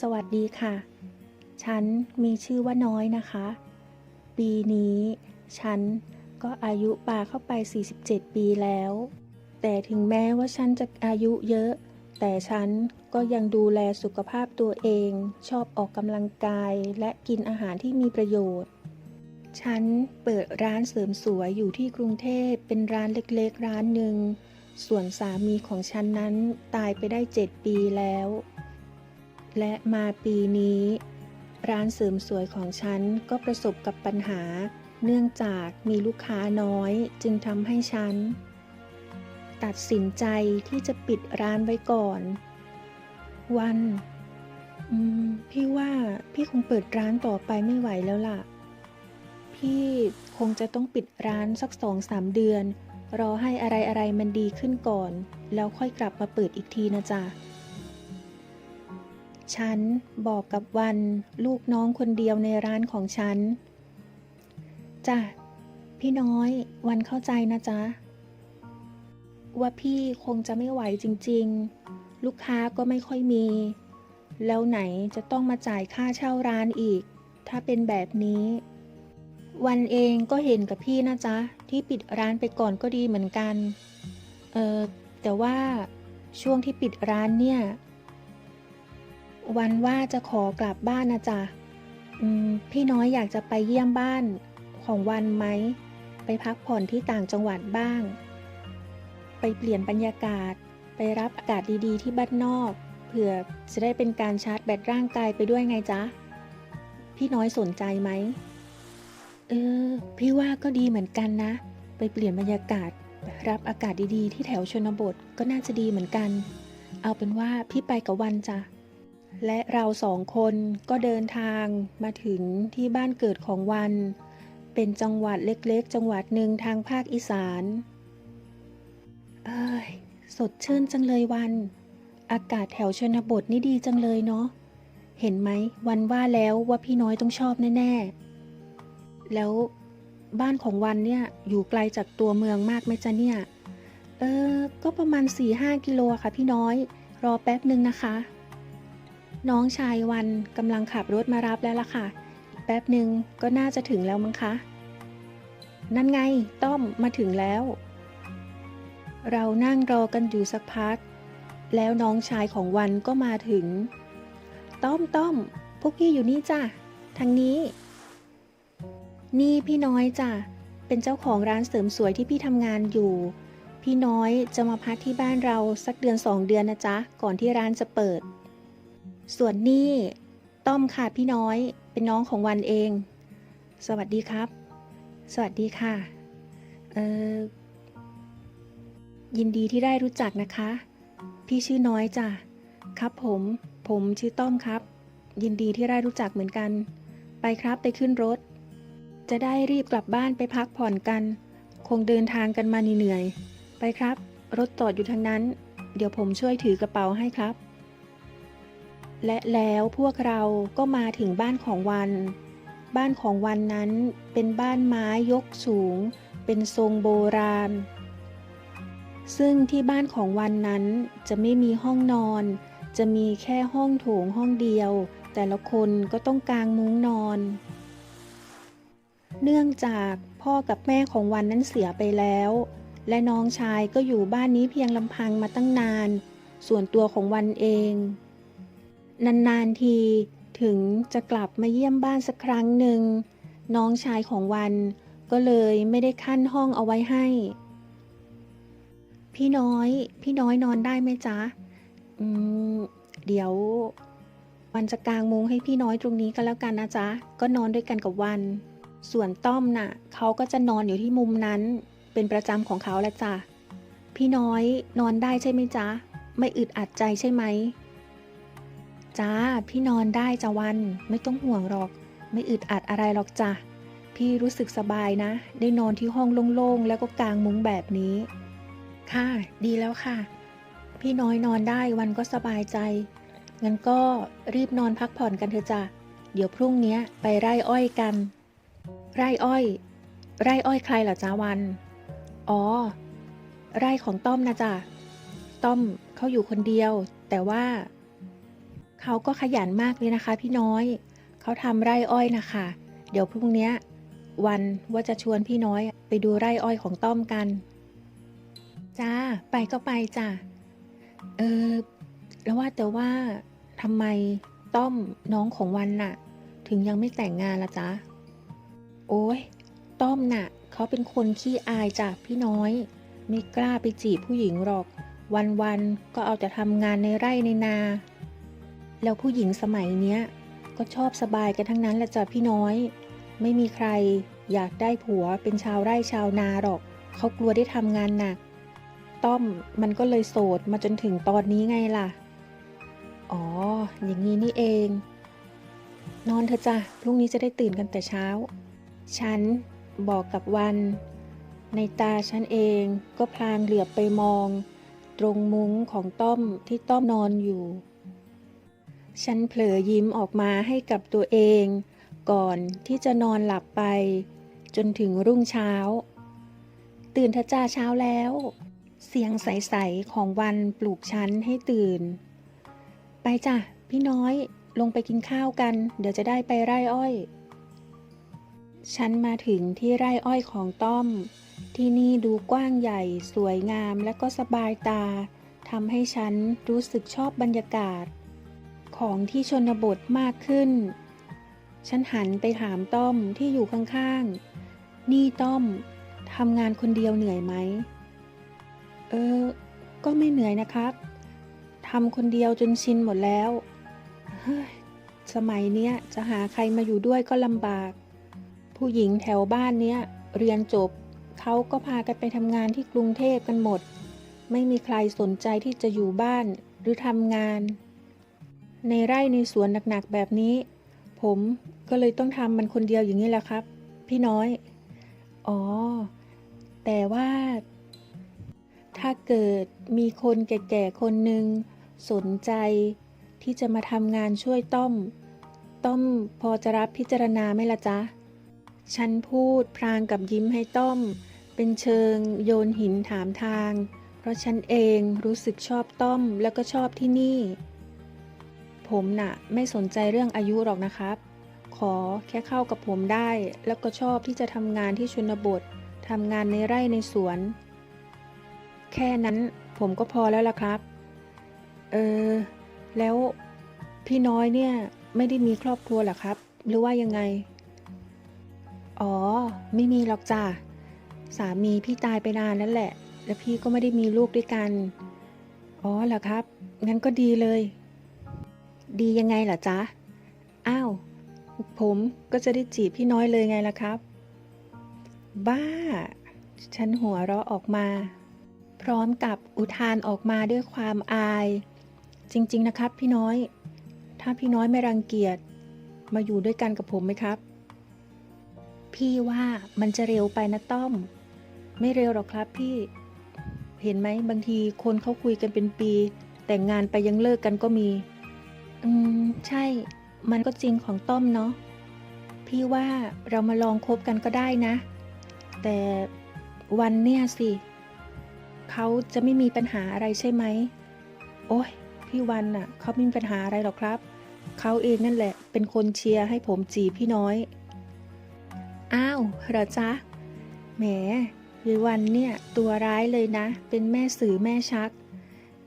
สวัสดีค่ะ ฉันมีชื่อว่าน้อยนะคะ ปีนี้ ฉันก็อายุปาเข้าไป 47 ปีแล้ว แต่ถึงแม้ว่าฉันจะอายุเยอะ แต่ฉันก็ยังดูแลสุขภาพตัวเอง ชอบออกกำลังกายและกินอาหารที่มีประโยชน์ ฉันเปิดร้านเสริมสวยอยู่ที่กรุงเทพเป็นร้านเล็กๆ ร้านหนึ่ง ส่วนสามีของฉันนั้นตายไปได้ 7 ปีแล้ว และมาปีนี้ ร้านเสริมสวยของฉันก็ประสบกับปัญหา เนื่องจากมีลูกค้าน้อยจึงทำให้ฉัน ตัดสินใจที่จะปิดร้านไว้ก่อน วันพี่ว่าพี่คงเปิดร้านต่อไปไม่ไหวแล้วล่ะ พี่คงจะต้องปิดร้านสักสองสามเดือน รอให้อะไรอะไรๆมันดีขึ้นก่อน แล้วค่อยกลับมาเปิดอีกทีนะจ๊ะ ฉันบอกกับวันลูกน้องคนเดียวในร้านของฉัน จ้ะ พี่น้อยวันเข้าใจนะจ๊ะ ว่าพี่คงจะไม่ไหวจริงๆ ลูกค้าก็ไม่ค่อยมี แล้วไหนจะต้องมาจ่ายค่าเช่าร้านอีก ถ้าเป็นแบบนี้ วันเองก็เห็นกับพี่นะจ๊ะ ที่ปิดร้านไปก่อนก็ดีเหมือนกัน เออแต่ว่าช่วงที่ปิดร้านเนี่ย วันว่าจะขอกลับบ้านนะจ๊ะพี่น้อยอยากจะไปเยี่ยมบ้านของวันไหม ไปพักผ่อนที่ต่างจังหวัดบ้าง ไปเปลี่ยนบรรยากาศ ไปรับอากาศดีๆ ที่บ้านนอกเผื่อจะได้เป็นการชาร์จแบตร่างกายไปด้วยไงจ๊ะ พี่น้อยสนใจไหม เออ พี่ว่าก็ดีเหมือนกันนะ ไปเปลี่ยนบรรยากาศ รับอากาศดีๆ ที่แถวชนบทก็น่าจะดีเหมือนกัน เอาเป็นว่าพี่ไปกับวันจ้ะ และเราสองคนก็เดินทางมาถึงที่บ้านเกิดของวัน เป็นจังหวัดเล็กๆ จังหวัดหนึ่งทางภาคอีสาน เอ้ย สดชื่นจังเลยวัน อากาศแถวชนบทนี่ดีจังเลยเนาะ เห็นไหมวันว่าแล้วว่าพี่น้อยต้องชอบแน่ๆ แล้วบ้านของวันเนี่ยอยู่ไกลจากตัวเมืองมากไหมจ๊ะเนี่ย เออ ก็ประมาณ4-5กิโลค่ะพี่น้อย รอแป๊บหนึ่งนะคะ น้องชายวันกำลังขับรถมารับแล้วล่ะค่ะ แป๊บหนึ่งก็น่าจะถึงแล้วมั้งคะ นั่นไง ต้อมมาถึงแล้ว เรานั่งรอกันอยู่สักพัก แล้วน้องชายของวันก็มาถึง ต้อมต้อมพวกพี่อยู่นี่จ้ะทางนี้ นี่พี่น้อยจ้ะเป็นเจ้าของร้านเสริมสวยที่พี่ทำงานอยู่ พี่น้อยจะมาพักที่บ้านเราสักเดือนสองเดือนนะจ๊ะ ก่อนที่ร้านจะเปิด ส่วนนี่ต้อมค่ะพี่น้อยเป็นน้องของวันเอง สวัสดีครับ สวัสดีค่ะ เออยินดีที่ได้รู้จักนะคะ พี่ชื่อน้อยจ้ะ ครับผม ผมชื่อต้อมครับ ยินดีที่ได้รู้จักเหมือนกัน ไปครับไปขึ้นรถ จะได้รีบกลับบ้านไปพักผ่อนกัน คงเดินทางกันมาเหนื่อย ไปครับ รถจอดอยู่ทางนั้น เดี๋ยวผมช่วยถือกระเป๋าให้ครับ และแล้วพวกเราก็มาถึงบ้านของวัน บ้านของวันนั้นเป็นบ้านไม้ยกสูง เป็นทรงโบราณ ซึ่งที่บ้านของวันนั้นจะไม่มีห้องนอน จะมีแค่ห้องโถงห้องเดียว แต่ละคนก็ต้องกางมุ้งนอน เนื่องจากพ่อกับแม่ของวันนั้นเสียไปแล้ว และน้องชายก็อยู่บ้านนี้เพียงลำพังมาตั้งนาน ส่วนตัวของวันเอง นานๆทีถึงจะกลับมาเยี่ยมบ้านสักครั้งหนึ่ง น้องชายของวันก็เลยไม่ได้ขั้นห้องเอาไว้ให้ พี่น้อย พี่น้อยนอนได้ไหมจ๊ะ อืม เดี๋ยว วันจะกางมุ้งให้พี่น้อยตรงนี้ก็แล้วกันนะจ๊ะ ก็นอนด้วยกันกับวัน ส่วนต้อมน่ะเขาก็จะนอนอยู่ที่มุมนั้น เป็นประจำของเขาแหละจ้ะ พี่น้อยนอนได้ใช่ไหมจ๊ะ ไม่อึดอัดใจใช่ไหม จ้า พี่นอนได้จ้ะวัน ไม่ต้องห่วงหรอก ไม่อึดอัดอะไรหรอกจ้ะ พี่รู้สึกสบายนะ ได้นอนที่ห้องโล่งๆ แล้วก็กางมุ้งแบบนี้ ค่ะ ดีแล้วค่ะ พี่น้อยนอนได้วันก็สบายใจ งั้นก็รีบนอนพักผ่อนกันเถอะจ้ะ เดี๋ยวพรุ่งนี้ไปไร่อ้อยกัน ไร่อ้อย ไร่อ้อยใครเหรอจ้าวัน อ๋อ ไร่ของต้อมนะจ้ะ ต้อมเขาอยู่คนเดียว แต่ว่า เขาก็ขยันมากเลยนะคะ พี่น้อย เขาทำไร่อ้อยนะคะ เดี๋ยวพรุ่งนี้วันว่าจะชวนพี่น้อยไปดูไร่อ้อยของต้อมกัน จ้า ไปก็ไปจ้ะ เออ แล้วว่าแต่ว่าทำไมต้อมน้องของวันน่ะ ถึงยังไม่แต่งงานละจ๊ะ โอ้ยต้อมน่ะ เขาเป็นคนขี้อายจ้ะพี่น้อย ไม่กล้าไปจีบผู้หญิงหรอก วันๆก็เอาแต่ทำงานในไร่ในนา แล้วผู้หญิงสมัยเนี้ย ก็ชอบสบายกันทั้งนั้นแหละจ้ะพี่น้อย ไม่มีใครอยากได้ผัวเป็นชาวไร่ชาวนาหรอก เขากลัวได้ทำงานหนัก ต้อมมันก็เลยโสดมาจนถึงตอนนี้ไงล่ะ อ๋อ อย่างนี้นี่เอง นอนเถอะจ้ะ พรุ่งนี้จะได้ตื่นกันแต่เช้า ฉันบอกกับวัน ในตาฉันเองก็พลางเหลือบไปมอง ตรงมุ้งของต้อมที่ต้อมนอนอยู่ ฉันเผลอยิ้มออกมาให้กับตัวเอง ก่อนที่จะนอนหลับไป จนถึงรุ่งเช้า ตื่นเถอะจ้าเช้าแล้ว เสียงใส ๆ ของวันปลุกฉันให้ตื่น ไปจ้ะ พี่น้อยลงไปกินข้าวกัน เดี๋ยวจะได้ไปไร่อ้อย ฉันมาถึงที่ไร่อ้อยของต้อม ที่นี่ดูกว้างใหญ่ สวยงามและก็สบายตาทำให้ฉันรู้สึกชอบบรรยากาศ ของที่ชนบทมากขึ้น ฉันหันไปถามต้อมที่อยู่ข้างๆ นี่ต้อมทำงานคนเดียวเหนื่อยไหม เออ ก็ไม่เหนื่อยนะครับทำคนเดียวจนชินหมดแล้วเฮ้ยสมัยเนี้ยจะหาใครมาอยู่ด้วยก็ลำบาก ผู้หญิงแถวบ้านเนี้ยเรียนจบเขาก็พากันไปทำงานที่กรุงเทพกันหมด ไม่มีใครสนใจที่จะอยู่บ้านหรือทำงาน ในไร่ในสวนหนักๆแบบนี้ ผมก็เลยต้องทำมันคนเดียวอย่างนี้แหละครับ พี่น้อย อ๋อ แต่ว่า ถ้าเกิดมีคนแก่ๆคนหนึ่งสนใจ ที่จะมาทำงานช่วยต้อม ต้อมพอจะรับพิจารณาไหมล่ะจ๊ะ ฉันพูดพรางกับยิ้มให้ต้อม เป็นเชิงโยนหินถามทาง เพราะฉันเองรู้สึกชอบต้อมแล้วก็ชอบที่นี่ ผมน่ะไม่สนใจเรื่องอายุหรอกนะครับ ขอแค่เข้ากับผมได้ แล้วก็ชอบที่จะทำงานที่ชนบททำงานในไร่ในสวน แค่นั้นผมก็พอแล้วล่ะครับ เออ แล้วพี่น้อยเนี่ยไม่ได้มีครอบครัวหรอครับ หรือว่ายังไง อ๋อ ไม่มีหรอกจ้ะสามีพี่ตายไปนานแล้วแหละ แล้วพี่ก็ไม่ได้มีลูกด้วยกัน อ๋อเหรอครับ งั้นก็ดีเลย ดียังไงล่ะจ๊ะ อ้าว ผมก็จะได้จีบพี่น้อยเลยไงล่ะครับ บ้า ฉันหัวเราะออกมา พร้อมกับอุทานออกมาด้วยความอาย จริง ๆ นะครับ พี่น้อย ถ้าพี่น้อยไม่รังเกียจ มาอยู่ด้วยกันกับผมไหมครับ พี่ว่ามันจะเร็วไปนะต้อม ไม่เร็วหรอกครับพี่ เห็นไหมบางทีคนเขาคุยกันเป็นปี แต่งงานไปยังเลิกกันก็มี อืม ใช่ มันก็จริงของต้อมเนาะ พี่ว่าเรามาลองคบกันก็ได้นะ แต่วันเนี่ยสิ เขาจะไม่มีปัญหาอะไรใช่ไหม โอ้ย พี่วันน่ะ เขาไม่มีปัญหาอะไรหรอกครับ เขาเองนั่นแหละ เป็นคนเชียร์ให้ผมจีบพี่น้อย อ้าวเหรอจ๊ะ แหมยายวันเนี่ย ตัวร้ายเลยนะ เป็นแม่สื่อแม่ชัก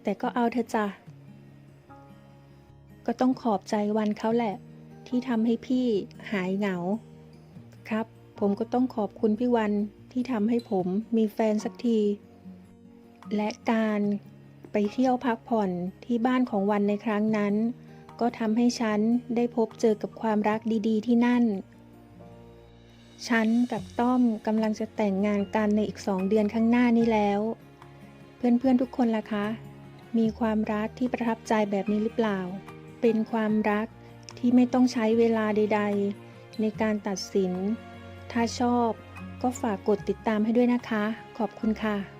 แต่ก็เอาเธอะจ้ะ ก็ต้องขอบใจวันเขาแหละ ที่ทำให้พี่หายเหงา ครับ ผมก็ต้องขอบคุณพี่วันที่ทำให้ผมมีแฟนสักที และการไปเที่ยวพักผ่อนที่บ้านของวันในครั้งนั้น ก็ทำให้ฉันได้พบเจอกับความรักดีๆ ที่นั่น ฉันกับต้อมกำลังจะแต่งงานกันในอีกสองเดือนข้างหน้านี้แล้ว เพื่อนๆทุกคนล่ะคะ มีความรักที่ประทับใจแบบนี้หรือเปล่า เป็นความรักที่ไม่ต้องใช้เวลาใด ๆ ในการตัดสิน ถ้าชอบก็ฝากกดติดตามให้ด้วยนะคะ ขอบคุณค่ะ